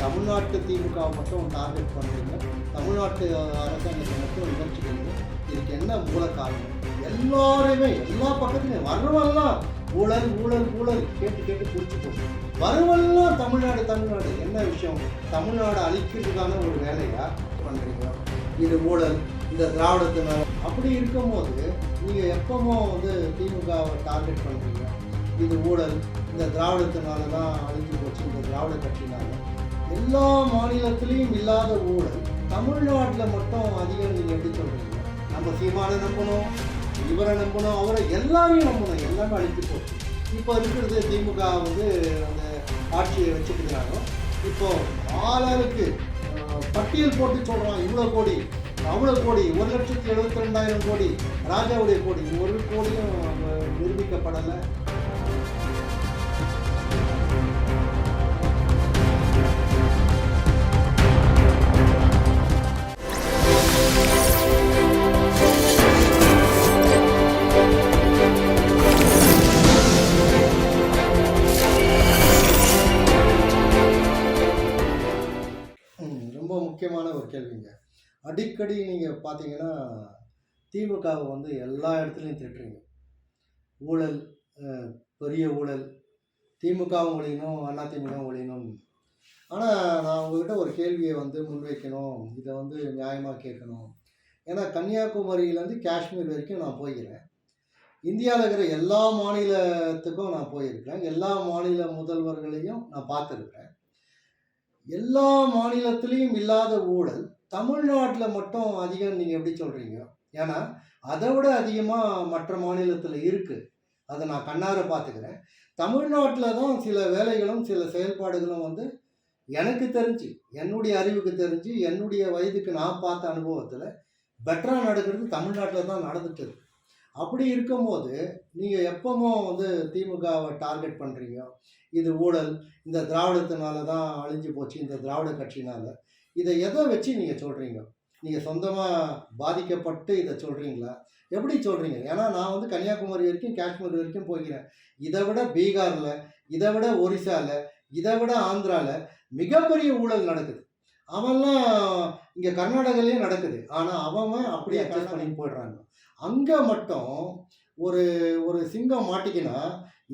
தமிழ்நாட்டு திமுக மட்டும் டார்கெட் பண்ணுறீங்க தமிழ்நாட்டு அரசாங்கத்தை மட்டும் விமர்சிக்கிறீங்க இதுக்கு என்ன மூல காரணம்? எல்லாருமே எல்லா பக்கத்துலையும் வரவெல்லாம் ஊழல் ஊழல் ஊழல் கேட்டு கேட்டு பிடிச்சி போட்டு வரவெல்லாம் தமிழ்நாடு தமிழ்நாடு. என்ன விஷயம்? தமிழ்நாடு அழிக்கிறதுக்கான ஒரு வேலையா பண்ணுறீங்க இது ஊழல் இந்த திராவிடத்தினால அப்படி இருக்கும்போது நீங்கள் எப்பமோ வந்து திமுகவை டார்கெட் பண்ணுறீங்க இது ஊழல் இந்த திராவிடத்தினால தான் அழிஞ்சு போச்சு இந்த திராவிட கட்சினால. எல்லா மாநிலத்திலையும் இல்லாத ஊழல். தமிழ்நாட்டில் மட்டும் அதிகம் நீங்கள் எப்படி சொல்கிறீங்க நம்ம சீமானை நம்பணும் இவரை நம்பணும் அவரை எல்லாமே நம்பணும். எல்லாமே அழிச்சு போச்சு. இப்போ இருக்கிறது திமுக வந்து அந்த ஆட்சியை வச்சுக்கிறாங்க. இப்போ ஆளாளுக்கு பட்டியல் போட்டு சொல்கிறான் இவ்வளோ கோடி அவ்வளோ கோடி ஒரு லட்சத்தி எழுபத்தி ரெண்டாயிரம் கோடி ராஜாவுடைய கோடி. ஒரு கோடியும் நிரூபிக்கப்படலை. முக்கியமான ஒரு கேள்விங்க. அடிக்கடி நீங்கள் பார்த்தீங்கன்னா திமுகவை வந்து எல்லா இடத்துலையும் திட்டுறீங்க. ஊழல் பெரிய ஊழல் திமுகவும் ஒழியணும் அதிமுகவும் ஒழியணும். ஆனால் நான் உங்ககிட்ட ஒரு கேள்வியை வந்து முன்வைக்கணும். இதை வந்து நியாயமாக கேட்கணும். ஏன்னா கன்னியாகுமரியிலேருந்து காஷ்மீர் வரைக்கும் நான் போயிருக்கிறேன். இந்தியாவில் இருக்கிற எல்லா மாநிலத்துக்கும் நான் போயிருக்கிறேன். எல்லா மாநில முதல்வர்களையும் நான் பார்த்துருக்குறேன். எல்லா மாநிலத்திலையும் இல்லாத ஊழல் தமிழ்நாட்டில் மட்டும் அதிகம் நீங்கள் எப்படி சொல்கிறீங்க ஏன்னா அதை விட அதிகமாக மற்ற மாநிலத்தில் இருக்குது அதை நான் கண்ணார பார்த்துக்கிறேன். தமிழ்நாட்டில் தான் சில வேலைகளும் சில செயல்பாடுகளும் வந்து எனக்கு தெரிஞ்சு என்னுடைய அறிவுக்கு தெரிஞ்சு என்னுடைய வயதுக்கு நான் பார்த்த அனுபவத்தில் பெட்டராக நடக்கிறது தமிழ்நாட்டில் தான் நடந்துட்டு இருக்கு. அப்படி இருக்கும்போது நீங்கள் எப்பவும் வந்து திமுகவை டார்கெட் பண்ணுறீங்க இது ஊழல் இந்த திராவிடத்தினால தான் அழிஞ்சு போச்சு இந்த திராவிட கட்சினால. இதை எதை வச்சு நீங்கள் சொல்கிறீங்க நீங்கள் சொந்தமாக பாதிக்கப்பட்டு இதை சொல்கிறீங்களா எப்படி சொல்கிறீங்க ஏன்னா நான் வந்து கன்னியாகுமரி வரைக்கும் காஷ்மீர் வரைக்கும் போய்க்கிறேன் இதை விட பீகாரில் இதை விட ஒரிசாவில் இதை விட ஆந்திராவில் மிகப்பெரிய ஊழல் நடக்குது. அவன்லாம் இங்கே கர்நாடகாலேயும் நடக்குது. ஆனால் அவன் அப்படியே அட்ஜஸ்ட் பண்ணி போயிடுறாங்க. அங்கே மட்டும் ஒரு ஒரு சிங்கம் மாட்டிக்கினா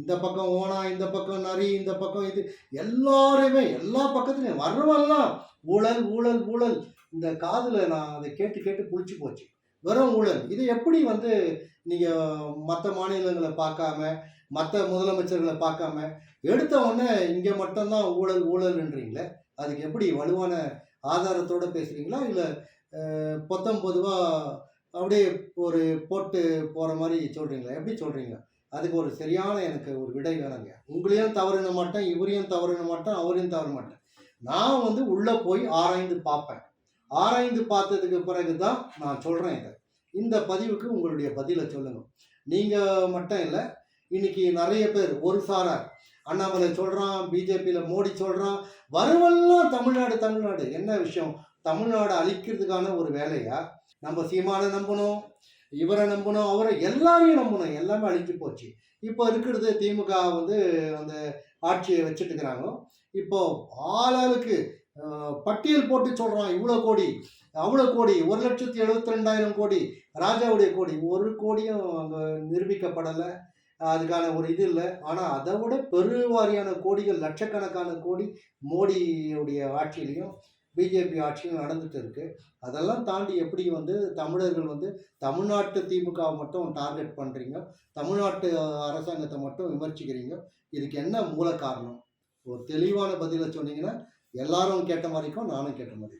இந்த பக்கம் ஓனா இந்த பக்கம் நரி இந்த பக்கம் இது எல்லாருமே எல்லா பக்கத்துலையும் வர்றவெல்லாம் ஊழல் ஊழல் ஊழல். இந்த காதில் நான் அதை கேட்டு கேட்டு புளிச்சு போச்சு. வெறும் ஊழல். இது எப்படி வந்து நீங்கள் மற்ற மாநிலங்களை பார்க்காம மற்ற முதலமைச்சர்களை பார்க்காம எடுத்த உடனே இங்கே மட்டும்தான் ஊழல் ஊழல்ன்றீங்களே? அதுக்கு எப்படி வலுவான ஆதாரத்தோடு பேசுகிறீங்களா இல்லை பொத்தம் பொதுவாக அப்படியே ஒரு போட்டு போகிற மாதிரி சொல்கிறீங்களா எப்படி சொல்கிறீங்க அதுக்கு ஒரு சரியான எனக்கு ஒரு விடை வேணுங்க. உங்களையும் தவறின மாட்டேன் இவரையும் தவறின மாட்டேன் அவரையும் தவற மாட்டேன். நான் வந்து உள்ளே போய் ஆராய்ந்து பார்ப்பேன். ஆராய்ந்து பார்த்ததுக்கு பிறகு தான் நான் சொல்கிறேன் இதை. இந்த பதிவுக்கு உங்களுடைய பதிலை சொல்லுங்கள் நீங்கள் மட்டும் இல்லை இன்னைக்கு நிறைய பேர் ஒரு சாரார் அண்ணாமலை சொல்கிறான் பிஜேபியில் மோடி சொல்கிறான் வருவெல்லாம் தமிழ்நாடு தமிழ்நாடு. என்ன விஷயம்? தமிழ்நாடு அழிக்கிறதுக்கான ஒரு வேலையா? நம்ம சீமானை நம்பணும் இவரை நம்பணும் அவரை எல்லாரையும் நம்பணும். எல்லாமே அழிஞ்சு போச்சு. இப்போ இருக்கிறது திமுக வந்து அந்த ஆட்சியை வச்சுட்டு இருக்கிறாங்க இப்போ ஆளாளுக்கு பட்டியல் போட்டு சொல்கிறான் இவ்வளோ கோடி அவ்வளோ கோடி ஒரு லட்சத்தி எழுபத்தி ரெண்டாயிரம் கோடி ராஜாவுடைய கோடி. ஒரு கோடியும் அங்கே நிரூபிக்கப்படலை. அதுக்கான ஒரு இது இல்லை. ஆனால் அதை விட பெருவாரியான கோடிகள் லட்சக்கணக்கான கோடி மோடியுடைய ஆட்சியிலையும் பிஜேபி ஆட்சியும் நடந்துட்டு இருக்கு. அதெல்லாம் தாண்டி எப்படி வந்து தமிழர்கள் வந்து தமிழ்நாட்டு திமுகவை மட்டும் டார்கெட் பண்ணுறீங்க தமிழ்நாட்டு அரசாங்கத்தை மட்டும் விமர்சிக்கிறீங்க? இதுக்கு என்ன மூல காரணம் ஒரு தெளிவான பதிலை சொன்னீங்கன்னா எல்லாரும் கேட்ட மாதிரிக்கும் நானும் கேட்ட மாதிரி